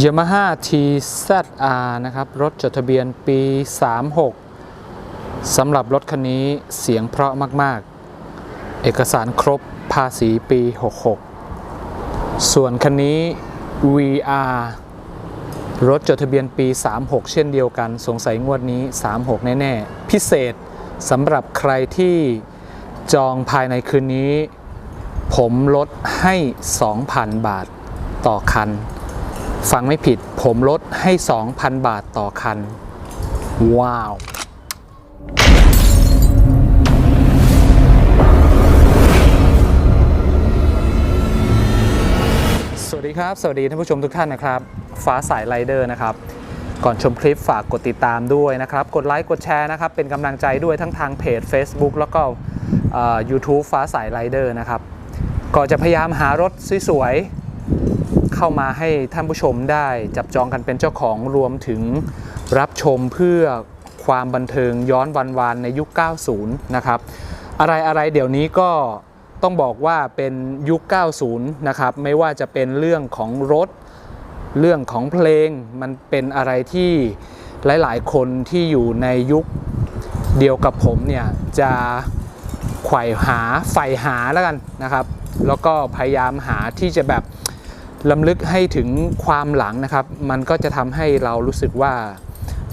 Yamaha TZR นะครับ รถจดทะเบียนปี 36สำหรับรถคันนี้เสียงเพราะมาก ๆ เอกสารครบภาษีปี 66 ส่วนคันนี้ VR รถจดทะเบียนปี 36 เช่นเดียวกัน สงสัยงวดนี้ 36 แน่ ๆ พิเศษสำหรับใครที่จองภายในคืนนี้ ผมลดให้ 2,000 บาทต่อคัน ฟังไม่ผิดผมลดให้ 2,000 บาทต่อคัน ว้าวสวัสดีครับ สวัสดีท่านผู้ชมทุกท่านนะครับ ฟ้าสายไรเดอร์นะครับ ก่อนชมคลิปฝากกดติดตามด้วยนะครับ กดไลค์กดแชร์นะครับ เป็นกำลังใจด้วยทั้งทางเพจ Facebook แล้วก็เอ่อ YouTube ฟ้าสายไรเดอร์นะครับ ก็จะพยายามหารถสวยๆ เข้ามาให้ท่านผู้ชมได้จับจองกันเป็นเจ้าของรวมถึงรับชมเพื่อความบันเทิงย้อนวันวานในยุค 90 นะครับ อะไรอะไรเดี๋ยวนี้ก็ต้องบอกว่าเป็นยุค 90 นะครับ ไม่ว่าจะเป็นเรื่องของรถ เรื่องของเพลง มันเป็นอะไรที่หลาย ๆ คนที่อยู่ในยุคเดียวกับผมเนี่ย จะไขว่หาใฝ่หาแล้วกันนะครับ แล้วก็พยายามหาที่จะแบบ ลำลึกให้ถึงความหลังนะครับ มันก็จะทำให้เรารู้สึกว่า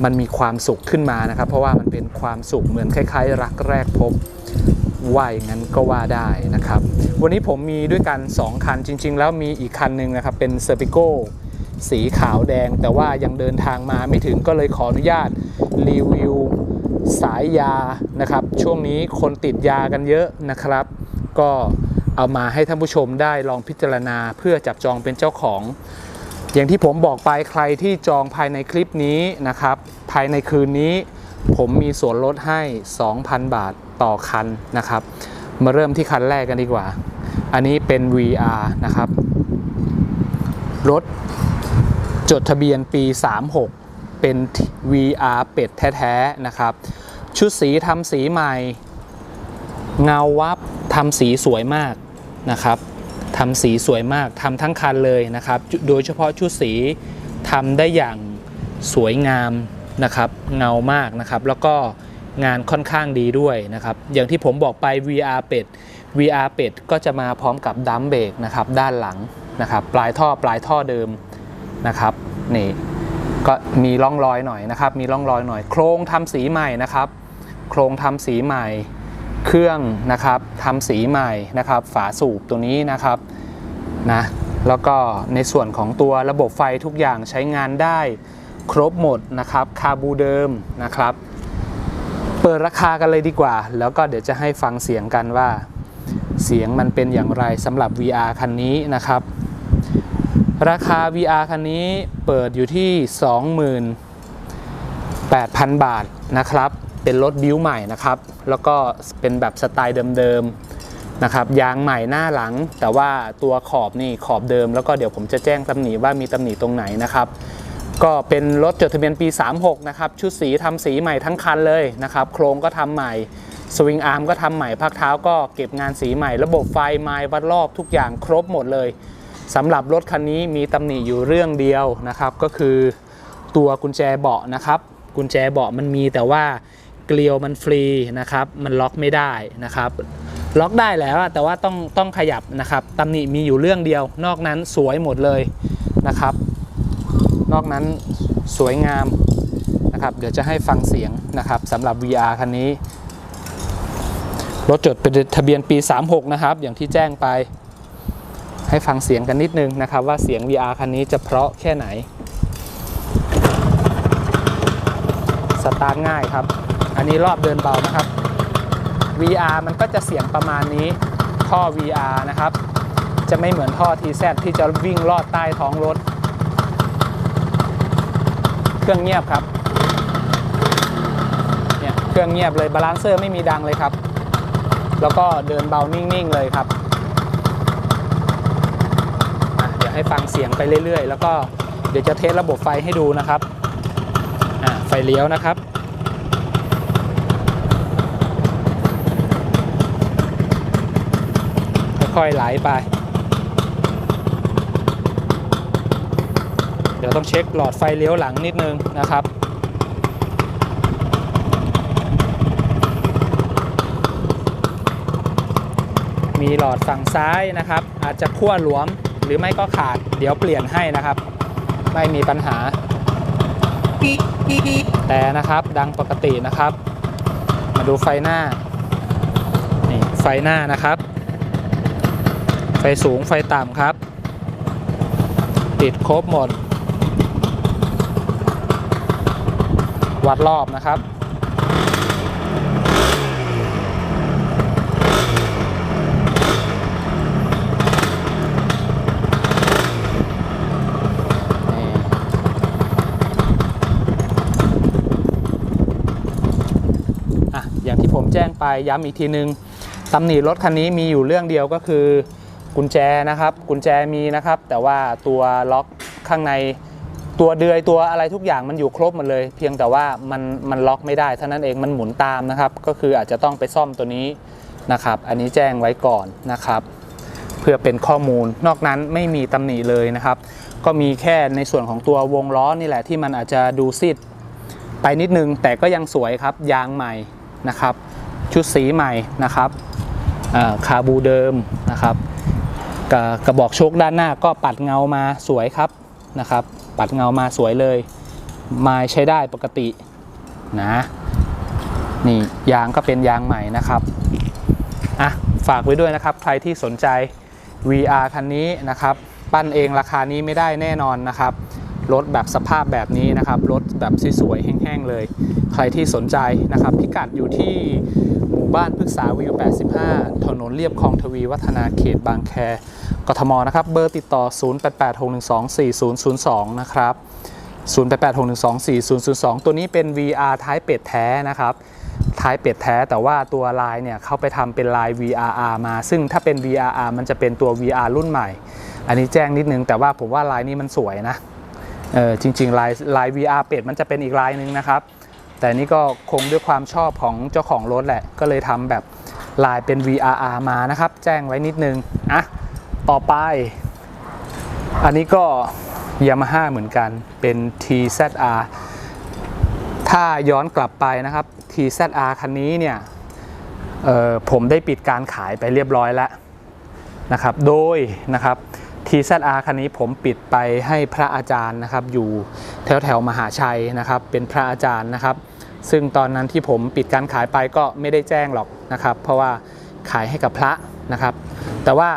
มันมีความสุขขึ้นมานะครับ เพราะว่ามันเป็นความสุขเหมือนคล้าย ๆ รักแรกพบว่าอย่างนั้นก็ว่าได้นะครับ วันนี้ผมมีด้วยกัน 2 คันจริง ๆ แล้วมีอีกคันหนึ่งนะครับ เป็นเซอร์ i ิโกสีขาวแดง แต่ว่ายังเดินทางมาไม่ถึงก็เลยขออนุญาตรีวิวสายยานะครับ ช่วงนี้คนติดยากันเยอะนะครับ ก็ เอามาให้ท่านผู้ชมได้ลองพิจารณาเพื่อจับจองเป็นเจ้าของ อย่างที่ผมบอกไปใครที่จองภายในคลิปนี้นะครับ ภายในคืนนี้ ผมมีส่วนลดให้ 2,000 บาทต่อคันนะครับ มาเริ่มที่คันแรกกันดีกว่า อันนี้เป็น VR นะครับ รถจดทะเบียนปี 36 เป็น VR เป็ดแท้ ๆ นะครับ ชุดสีทำสีใหม่ เงาวับ ทำสีสวยมากนะครับทำสีสวยมากทำทั้งคันเลยนะครับ โดยเฉพาะชุดสีทำได้อย่างสวยงามนะครับเงามากนะครับ แล้วก็งานค่อนข้างดีด้วยนะครับ อย่างที่ผมบอกไป VR เป็ด VR เป็ดก็จะมาพร้อมกับดัมเบรกนะครับด้านหลังนะครับ ปลายท่อปลายท่อเดิมนะครับนี่ก็มีร่องรอยหน่อยนะครับ มีร่องรอยหน่อย โครงทำสีใหม่นะครับ โครงทำสีใหม่ เครื่องนะครับทำสีใหม่นะครับ ฝาสูบตัวนี้นะครับนะแล้วก็ในส่วนของตัวระบบไฟทุกอย่างใช้งานได้ครบหมดนะครับ คาบูเดิมนะครับ เปิดราคากันเลยดีกว่า แล้วก็เดี๋ยวจะให้ฟังเสียงกันว่า เสียงมันเป็นอย่างไรสำหรับ VR คันนี้นะครับ ราคา VR คันนี้เปิดอยู่ที่ 28,000 บาทนะครับ เป็นรถบิวใหม่นะครับ แล้วก็เป็นแบบสไตล์เดิมๆนะครับยางใหม่หน้าหลัง แต่ว่าตัวขอบนี่ขอบเดิม แล้วก็เดี๋ยวผมจะแจ้งตำหนิว่ามีตำหนิตรงไหนนะครับ ก็เป็นรถจดทะเบียนปี 36 นะครับ ชุดสีทำสีใหม่ทั้งคันเลยนะครับ โครงก็ทำใหม่สวิงอาร์มก็ทำใหม่พักเท้าก็เก็บงานสีใหม่ ระบบไฟไม้วัดรอบทุกอย่างครบหมดเลยสำหรับรถคันนี้มีตำหนิอยู่เรื่องเดียวนะครับ ก็คือตัวกุญแจเบาะนะครับ กุญแจเบาะมันมีแต่ว่า เกลียวมันฟรีนะครับ มันล็อกไม่ได้นะครับล็อกได้แล้วแต่ว่าต้องต้องขยับนะครับตำหนิมีอยู่เรื่องเดียว นอกนั้นสวยหมดเลยนะครับ นอกนั้นสวยงามนะครับ เดี๋ยวจะให้ฟังเสียงนะครับสำหรับ VR คันนี้ รถจดเป็นทะเบียนปี 36 นะครับ อย่างที่แจ้งไป ให้ฟังเสียงกันนิดนึงนะครับ ว่าเสียง VR คันนี้จะเพราะแค่ไหน สตาร์ทง่ายครับ อันนี้รอบเดินเบานะครับ VR มันก็จะเสียงประมาณนี้ ท่อ VR นะครับ จะไม่เหมือนท่อ TZ ที่จะวิ่งลอดใต้ท้องรถ เครื่องเงียบครับ เนี่ยเครื่องเงียบเลยบาลานเซอร์ไม่มีดังเลยครับ แล้วก็เดินเบานิ่งๆเลยครับ เดี๋ยวให้ฟังเสียงไปเรื่อยๆ แล้วก็เดี๋ยวจะเทสระบบไฟให้ดูนะครับ ไฟเลี้ยวนะครับ ค่อยๆไหลไป เดี๋ยวยวต้องเช็คหลอดไฟเลี้ยวหลังนิดนึงนะครับมีหลอดฝั่งซ้ายนะครับ อาจจะขั้วหลวมหรือไม่ก็ขาดเดี๋ยวเปลี่ยนให้นะครับ ไม่มีปัญหา แต่นะครับดังปกตินะครับ มาดูไฟหน้านี่ไฟหน้านะครับ ไฟสูงไฟต่ำครับ ติดครบหมด วัดรอบนะครับอะอย่างที่ผมแจ้งไปย้ำอีกทีนึงตำหนิรถคันนี้มีอยู่เรื่องเดียวก็คือ กุญแจนะครับ กุญแจมีนะครับ แต่ว่าตัวล็อกข้างในตัวเดือยตัวอะไรทุกอย่างมันอยู่ครบหมดเลย เพียงแต่ว่ามันมันล็อกไม่ได้เท่านั้นเองมันหมุนตามนะครับ ก็คืออาจจะต้องไปซ่อมตัวนี้นะครับ อันนี้แจ้งไว้ก่อนนะครับ เพื่อเป็นข้อมูลนอกนั้นไม่มีตำหนิเลยนะครับ ก็มีแค่ในส่วนของตัววงล้อนี่แหละที่มันอาจจะดูซีดไปนิดนึง แต่ก็ยังสวยครับยางใหม่นะครับ ชุดสีใหม่นะครับคาบูเดิมนะครับ กระกระบอกโชคด้านหน้าก็ปัดเงามาสวยครับนะครับ ปัดเงามาสวยเลยไม้ใช้ได้ปกตินะนี่ยางก็เป็นยางใหม่นะครับอะฝากไว้ด้วยนะครับ ใครที่สนใจ VR คันนี้นะครับ ปั้นเองราคานี้ไม่ได้แน่นอนนะครับรถแบบสภาพแบบนี้นะครับรถแบบสวยๆแห้งๆเลย ใครที่สนใจนะครับ พิกัดอยู่ที่ บ้านพฤกษาวิว 85 ถนนเรียบคลองทวีวัฒนาเขตบางแค กทมนะครับ เบอร์ติดต่อ 0886124002 นะครับ 0886124002 ตัวนี้เป็น VR ท้ายเป็ดแท้นะครับท้ายเป็ดแท้แต่ว่าตัวลายเนี่ยเข้าไปทำเป็นลาย VRR มา ซึ่งถ้าเป็น VRR มันจะเป็นตัว VR รุ่นใหม่ อันนี้แจ้งนิดนึงแต่ว่าผมว่าลายนี้มันสวยนะเออจริง ๆ ลายลาย VR เป็ดมันจะเป็นอีกลายนึงนะครับ แต่นี่ก็คงด้วยความชอบของเจ้าของรถแหละ ก็เลยทำแบบลายเป็น VRR มานะครับ แจ้งไว้นิดนึง อะ ต่อไป อันนี้ก็ Yamaha เหมือนกันเป็น TZR ถ้าย้อนกลับไปนะครับ TZR คันนี้เนี่ยผมได้ปิดการขายไปเรียบร้อยแล้วนะครับ โดยนะครับ TZR คันนี้ผมปิดไปให้พระอาจารย์นะครับอยู่ แถวแถวมหาชัยนะครับ เป็นพระอาจารย์นะครับ ซึ่งตอนนั้นที่ผมปิดการขายไปก็ไม่ได้แจ้งหรอกนะครับ เพราะว่าขายให้กับพระนะครับ แต่ว่า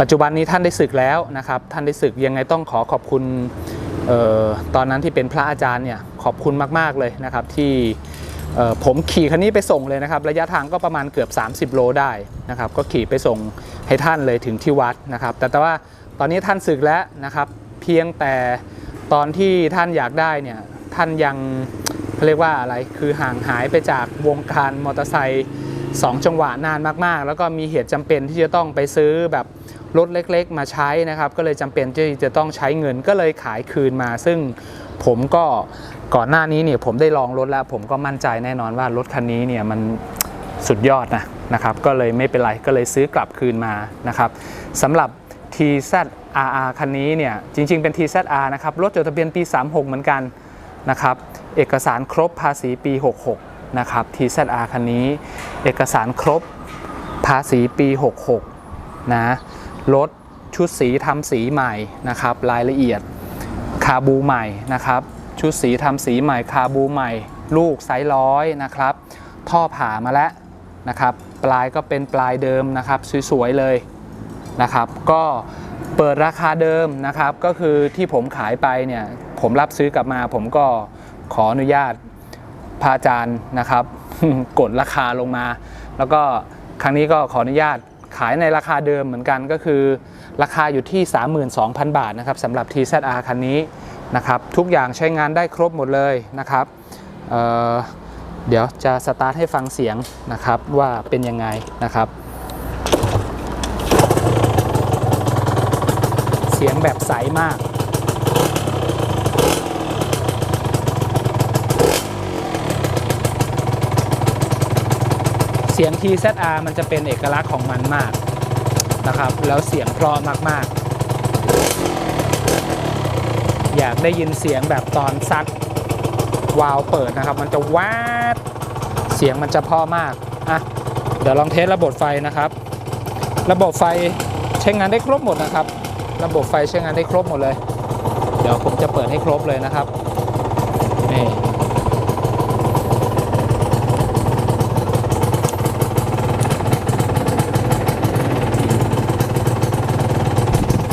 ปัจจุบันนี้ท่านได้ศึกแล้วนะครับ ท่านได้ศึกยังไงต้องขอขอบคุณออตอนนั้นที่เป็นพระอาจารย์เนี่ยขอบคุณมาก ๆ เลยนะครับ ที่ผมขี่คันนี้ไปส่งเลยนะครับ ระยะทางก็ประมาณเกือบ 30 โลได้นะครับ ก็ขี่ไปส่งให้ท่านเลยถึงที่วัดนะครับ แต่แต่ว่าตอนนี้ท่านศึกแล้วนะครับ เพียงแต่ ตอนที่ท่านอยากได้เนี่ยท่านยังเขาเรียกว่าอะไรคือห่างหายไปจากวงการมอเตอร์ไซค์สองจังหวะนานมากๆ แล้วก็มีเหตุจำเป็นที่จะต้องไปซื้อแบบรถเล็กๆ มาใช้นะครับ ก็เลยจำเป็นที่จะต้องใช้เงินก็เลยขายคืนมา ซึ่งผมก็ก่อนหน้านี้เนี่ยผมได้ลองรถแล้ว ผมก็มั่นใจแน่นอนว่ารถคันนี้เนี่ยมันสุดยอดนะนะครับ ก็เลยไม่เป็นไรก็เลยซื้อกลับคืนมานะครับสำหรับ TZRR คันนี้เนี่ยจริง ๆ เป็น TZR นะครับรถจดทะเบียนปี 36 เหมือนกันนะครับเอกสารครบภาษีปี 66 นะครับ TZR คันนี้ เอกสารครบภาษีปี 66 นะรถชุดสีทำสีใหม่นะครับรายละเอียดคาบูใหม่นะครับชุดสีทำสีใหม่คาบูใหม่ ลูกไซส์ร้อยนะครับท่อผ่ามาแล้วนะครับปลายก็เป็นปลายเดิมนะครับสวยๆเลย นะครับ ก็เปิดราคาเดิมนะครับ ก็คือที่ผมขายไปเนี่ยผมรับซื้อกลับมา ผมก็ขออนุญาตพระอาจารย์นะครับ กดราคาลงมา แล้วก็ครั้งนี้ก็ขออนุญาตขายในราคาเดิมเหมือนกันก็คือ ราคาอยู่ที่ 32,000 บาทนะครับสำหรับ TZR คันนี้นะครับทุกอย่างใช้งานได้ครบหมดเลยนะครับเเดี๋ยวจะสตาร์ทให้ฟังเสียงนะครับว่าเป็นยังไงนะครับ เสียงแบบใสมาก เสียง TZR มันจะเป็นเอกลักษณ์ของมันมากนะครับ แล้วเสียงเพราะมากอยากได้ยินเสียงแบบตอนซัดวาล์วเปิดนะครับ มันจะวาดเสียงมันจะเพ่อมากอะเดี๋ยวลองเทสระบบไฟนะครับ ระบบไฟใช้งานได้ครบหมดนะครับ ระบบไฟใช้งานได้ครบหมดเลย เดี๋ยวผมจะเปิดให้ครบเลยนะครับนี่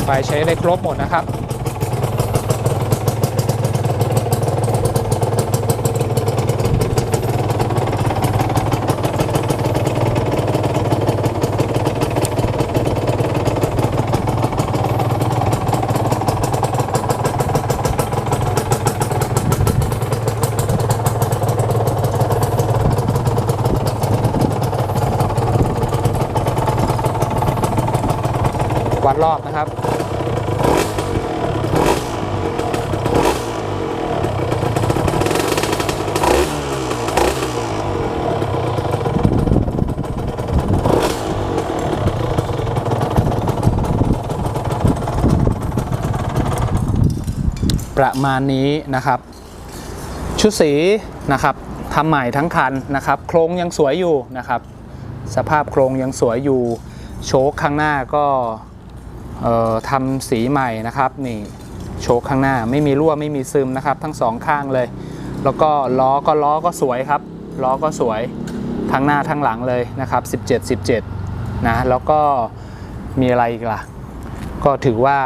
ไฟใช้ได้ครบหมดนะครับ รอบนะครับประมาณนี้นะครับ ชุดสีนะครับทำใหม่ทั้งคันนะครับ โครงยังสวยอยู่นะครับ สภาพโครงยังสวยอยู่ โชคข้างหน้าก็ ทำสีใหม่นะครับนี่โชคข้างหน้าไม่มีรั่วไม่มีซึมนะครับ ทั้งสองข้างเลย แล้วก็ล้อก็ล้อก็สวยครับล้อก็สวยทั้งหน้าทั้งหลังเลยนะครับ 17 17 นะ แล้วก็มีอะไรอีกล่ะ ก็ถือว่า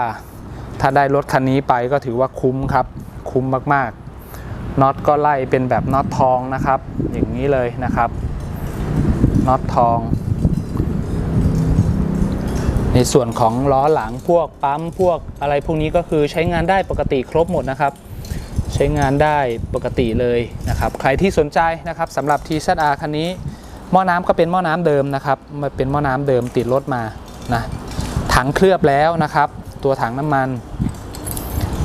ถ้าได้รถคันนี้ไปก็ถือว่าคุ้มครับ คุ้มมากๆน็อตก็ไล่เป็นแบบน็อตทองนะครับ อย่างนี้เลยนะครับน็อตทอง ในส่วนของล้อหลังพวกปั๊มพวกอะไรพวกนี้ก็คือใช้งานได้ปกติครบหมดนะครับ ใช้งานได้ปกติเลยนะครับ ใครที่สนใจนะครับสำหรับ TZR คันนี้หม้อน้ำก็เป็นหม้อน้ำเดิมนะครับมันเป็นหม้อน้ำเดิมติดรถมานะถังเคลือบแล้วนะครับ ตัวถังน้ำมัน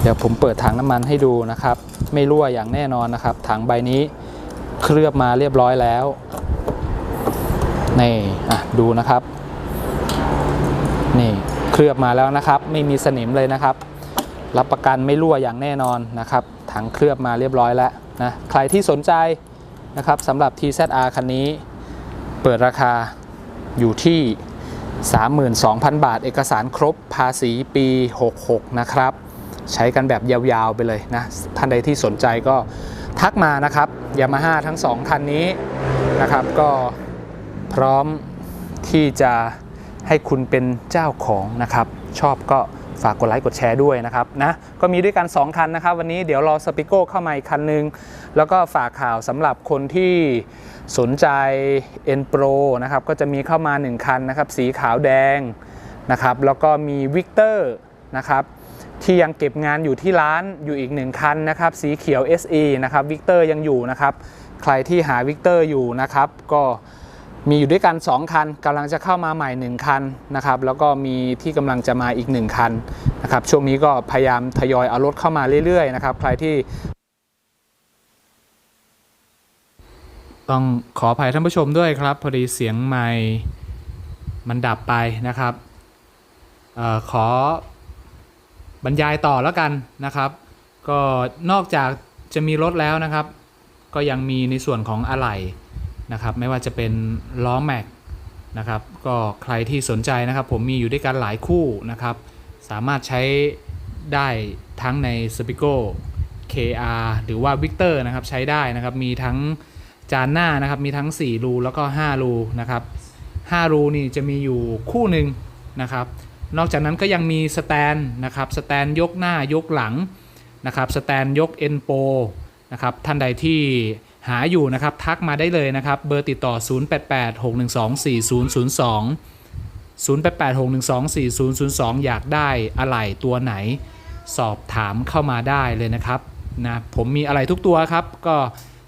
เดี๋ยวผมเปิดถังน้ำมันให้ดูนะครับ ไม่รั่วอย่างแน่นอนนะครับ ถังใบนี้เคลือบมาเรียบร้อยแล้วนี่อะดูนะครับ นี่เคลือบมาแล้วนะครับ ไม่มีสนิมเลยนะครับ รับประกันไม่รั่วอย่างแน่นอนนะครับถังเคลือบมาเรียบร้อยแล้วนะใครที่สนใจนะครับสำหรับ TZR คันนี้ เปิดราคาอยู่ที่ 32,000 บาท เอกสารครบภาษีปี 66 นะครับ ใช้กันแบบยาวๆไปเลยนะ ท่านใดที่สนใจก็ทักมานะครับยามาฮ่าทั้งสองคันนี้นะครับ ก็พร้อมที่จะ ให้คุณเป็นเจ้าของนะครับ ชอบก็ฝากกดไลค์กดแชร์ด้วยนะครับนะก็มีด้วยกัน 2 คันนะครับ วันนี้เดี๋ยวรอสปิโก้เข้ามาอีกคันหนึง แล้วก็ฝากข่าวสำหรับคนที่สนใจ N Pro นะครับ ก็จะมีเข้ามา 1 คันนะครับ สีขาวแดงนะครับ แล้วก็มีวิกเตอร์นะครับที่ยังเก็บงานอยู่ที่ร้านอยู่อีกหนึ่งคันนะครับ สีเขียว SE นะครับวิกเตอร์ยังอยู่นะครับ ใครที่หาวิกเตอร์อยู่นะครับ ก็ มีอยู่ด้วยกัน 2 คันกำลังจะเข้ามาใหม่ 1 คันนะครับแล้วก็มีที่กำลังจะมาอีก 1 คันนะครับช่วงนี้ก็พยายามทยอยเอารถเข้ามาเรื่อยๆนะครับใครที่ต้องขออภัยท่านผู้ชมด้วยครับ พอดีเสียงไมค์มันดับไปนะครับออขอบรรยายต่อแล้วกันนะครับ ก็นอกจากจะมีรถแล้วนะครับ ก็ยังมีในส่วนของอะไหล่ นะครับไม่ว่าจะเป็นล้อแม็กนะครับก็ใครที่สนใจนะครับผมมีอยู่ด้วยกันหลายคู่นะครับสามารถใช้ได้ทั้งใน s p i c o KR หรือว่า Victor นะครับใช้ได้นะครับมีทั้งจานหน้านะครับมีทั้ง 4 รูแล้วก็ 5 รูนะครับ5รูนี่จะมีอยู่คู่หนึ่งนะครับนอกจากนั้นก็ยังมีสแตนนะครับสแตนยกหน้ายกหลังนะครับสแตนยกเอ็นโปนะครับท่านใดที่ หาอยู่นะครับ ทักมาได้เลยนะครับ เบอร์ติดต่อ 0886124002 0886124002 อยากได้อะไหล่ตัวไหน สอบถามเข้ามาได้เลยนะครับนะผมมีอะไรทุกตัวครับ ก็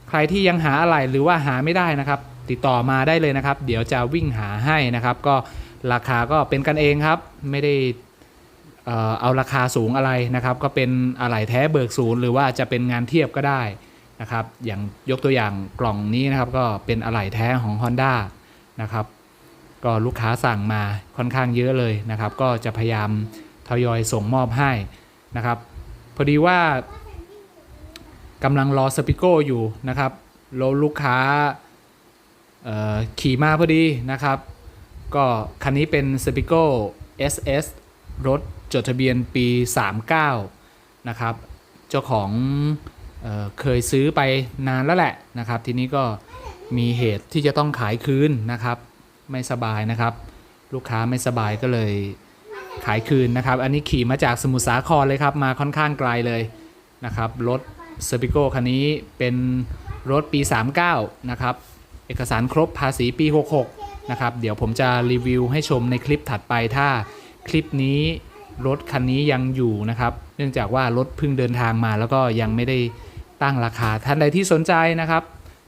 ใครที่ยังหาอะไรหรือว่าหาไม่ได้นะครับ ติดต่อมาได้เลยนะครับ เดี๋ยวจะวิ่งหาให้นะครับ ก็ราคาก็เป็นกันเองครับ ไม่ได้เอ่อเอาราคาสูงอะไรนะครับ ก็เป็นอะไหล่แท้เบิกศูนย์หรือว่าจะเป็นงานเทียบก็ได้ นะครับอย่างยกตัวอย่างกล่องนี้นะครับก็เป็นอะไหล่แท้ของ Honda นะครับก็ลูกค้าสั่งมาค่อนข้างเยอะเลยนะครับ ก็จะพยายามทยอยส่งมอบให้นะครับ พอดีว่ากำลังรอสปิโก้อยู่นะครับแล้วลูกค้าขี่มาพอดีนะครับ ก็คันนี้เป็น s p i c o SS รถจดทะเบียนปี 39 นะครับ เจ้าของ เเคยซื้อไปนานแล้วแหละนะครับ ทีนี้ก็มีเหตุที่จะต้องขายคืนนะครับ ไม่สบายนะครับ ลูกค้าไม่สบายก็เลยขายคืนนะครับ อันนี้ขี่มาจากสมุทรสาครเลยครับ มาค่อนข้างไกลเลยนะครับรถเซอร์ปิโกคันนี้เป็นรถปี 39 นะครับ เอกสารครบภาษีปี 66 นะครับ เดี๋ยวผมจะรีวิวให้ชมในคลิปถัดไปถ้าคลิปนี้รถคันนี้ยังอยู่นะครับ เนื่องจากว่ารถเพิ่งเดินทางมาแล้วก็ยังไม่ได้ ตั้งราคาท่านใดที่สนใจนะครับ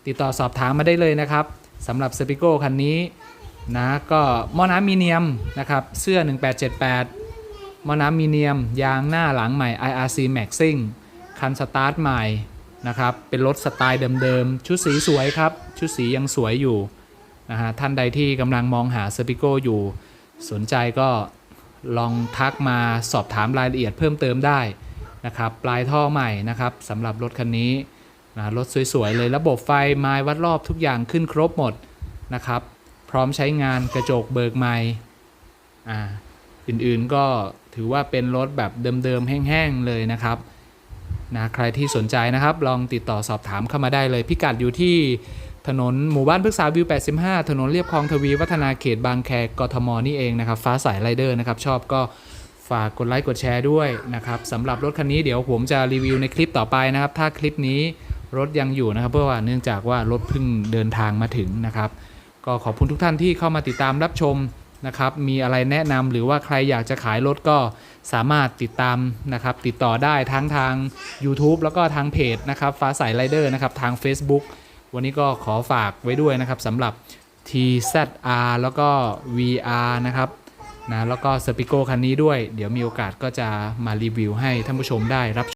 ติดต่อสอบถามมาได้เลยนะครับสำหรับสปิโก้คันนี้นะก็หม้อน้ำมีเนียมนะครับเสื้อ 1878หม้อน้ำมีเนียม ยางหน้าหลังใหม่ IRC Maxing คันสตาร์ทใหม่นะครับเป็นรถสไตล์เดิมๆ ชุดสีสวยครับ ชุดสียังสวยอยู่นะฮะท่านใดที่กำลังมองหาสปิโก้อยู่ สนใจก็ลองทักมาสอบถามรายละเอียดเพิ่มเติมได้ นะครับปลายท่อใหม่นะครับสำหรับรถคันนี้นะรถสวยๆเลยระบบไฟไม้วัดรอบทุกอย่างขึ้นครบหมดนะครับพร้อมใช้งานกระจกเบิกใหม่อ่าอื่นๆก็ถือว่าเป็นรถแบบเดิมๆแห้งๆเลยนะครับนะใครที่สนใจนะครับ ลองติดต่อสอบถามเข้ามาได้เลย พิกัดอยู่ที่ถนนหมู่บ้านพฤกษาวิว 85 ถนนเรียบคลองทวี วัฒนาเขตบางแคกทมนี่เองนะครับ ฟ้าใสไรเดอร์นะครับ ชอบก็ ฝากกดไลค์กดแชร์ด้วยนะครับสำหรับรถคันนี้เดี๋ยวผมจะรีวิวในคลิปต่อไปนะครับ ถ้าคลิปนี้รถยังอยู่นะครับ เพราะว่าเนื่องจากว่ารถเพิ่งเดินทางมาถึงนะครับ ก็ขอบคุณทุกท่านที่เข้ามาติดตามรับชมนะครับ มีอะไรแนะนำหรือว่าใครอยากจะขายรถก็สามารถติดตามนะครับ ติดต่อได้ทั้งทาง YouTube แล้วก็ทางเพจนะครับฟ้าใสไรเดอร์นะครับทาง Facebook วันนี้ก็ขอฝากไว้ด้วยนะครับสำหรับ TZR แล้วก็ VR นะครับ นะแล้วก็สปิโกคันนี้ด้วย เดี๋ยวมีโอกาสก็จะมารีวิวให้ท่านผู้ชมได้รับ